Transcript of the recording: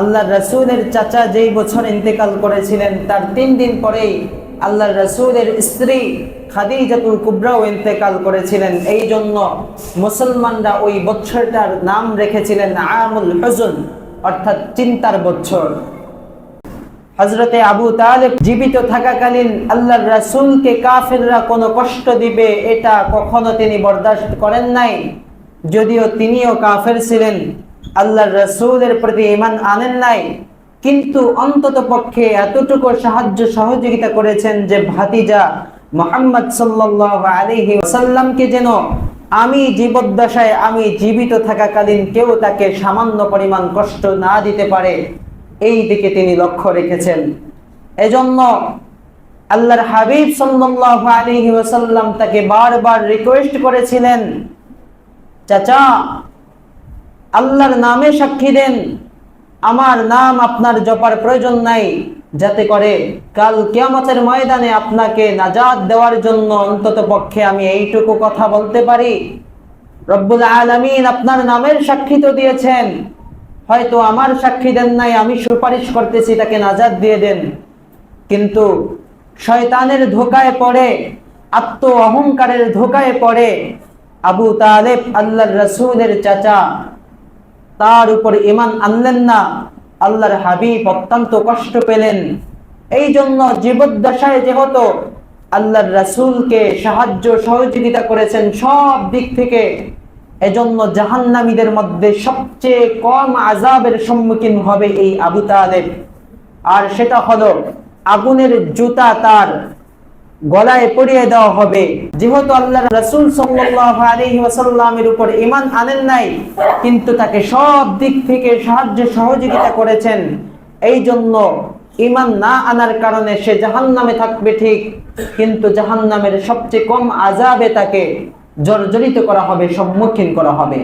আল্লাহ রসুলের চাচা যেই বছর ইন্তেকাল করেছিলেন, তার তিন দিন পরেই আল্লাহ রসুলের স্ত্রী খাদি খাদিজাতুল কুবরাও ইন্তেকাল করেছিলেন। এই জন্য মুসলমানরা ওই বছরটার নাম রেখেছিলেন আমুল হজুন, অর্থাৎ চিন্তার বছর হজরতে আবু তালেব জীবিত থাকাকালীন আল্লাহ রাসূলকে কাফেররা কোনো কষ্ট দিবে এটা কখনো তিনি বরদাস্ত করেন নাই, যদিও তিনিও কাফের ছিলেন। আল্লাহর রাসূলের প্রতি ঈমান আনেন নাই। কিন্তু অন্তত পক্ষে এতটুকু সাহায্য সহযোগিতা করেছেন যে ভাতিজা মোহাম্মদ সাল্লাল্লাহু আলাইহি ওয়াসাল্লামকে যেন আমি জীবদ্দশায় আমি জীবিত থাকাকালীন কেউ তাকে সামান্য পরিমাণ কষ্ট না দিতে পারে, এই দিকে তিনি লক্ষ্য রেখেছেন। এজন্য আল্লাহর হাবিব সাল্লাল্লাহু আলাইহি ওয়াসাল্লাম তাকে বারবার রিকোয়েস্ট করেছিলেন, চাচা আল্লাহর নামে সাক্ষী দেন। আমার নাম আপনার জপার প্রয়োজন নাই, যাতে করে কাল কিয়ামতের ময়দানে আপনাকে নাজাদ দেওয়ার জন্য অন্তত পক্ষে আমি এইটুকু কথা বলতে পারি। রব্বুল আলামিন আপনার নামের সাক্ষী তো দিয়েছেন। হয়তো আমার সাক্ষী দেন নাই, আমি সুপারিশ করতেছি তাকে নাজাদ দিয়ে দেন। কিন্তু শয়তানের ধোকায় পড়ে আত্ম অহংকারের ধোকায় পড়ে আবু তালেব আল্লাহর রসুলের চাচা তার উপর ইমান আনলেন না। আল্লাহর হাবিব অত্যন্ত কষ্ট পেলেন। এই জন্য জীবদ্দশায় যেহেতু আল্লাহর রাসূলকে সাহায্য সহযোগিতা করেছেন সব দিক থেকে, এজন্য জাহান্নামীদের মধ্যে সবচেয়ে কম আজাবের সম্মুখীন হবে এই আবু তালেব। আর সেটা হলো আগুনের জুতা তার। গলায় পরিয়ে দেওয়া হবে। যেহেতু আল্লাহ রাসূল ওয়াসাল্লামের উপর ঈমান আনেন নাই, কিন্তু তাকে সব দিক থেকে সাহায্য সহযোগিতা করেছেন। এই জন্য ইমান না আনার কারণে সে জাহান্নামে থাকবে ঠিক, কিন্তু জাহান্নামের সবচেয়ে কম আজাবে তাকে জর্জরিত করা হবে, সম্মুখীন করা হবে।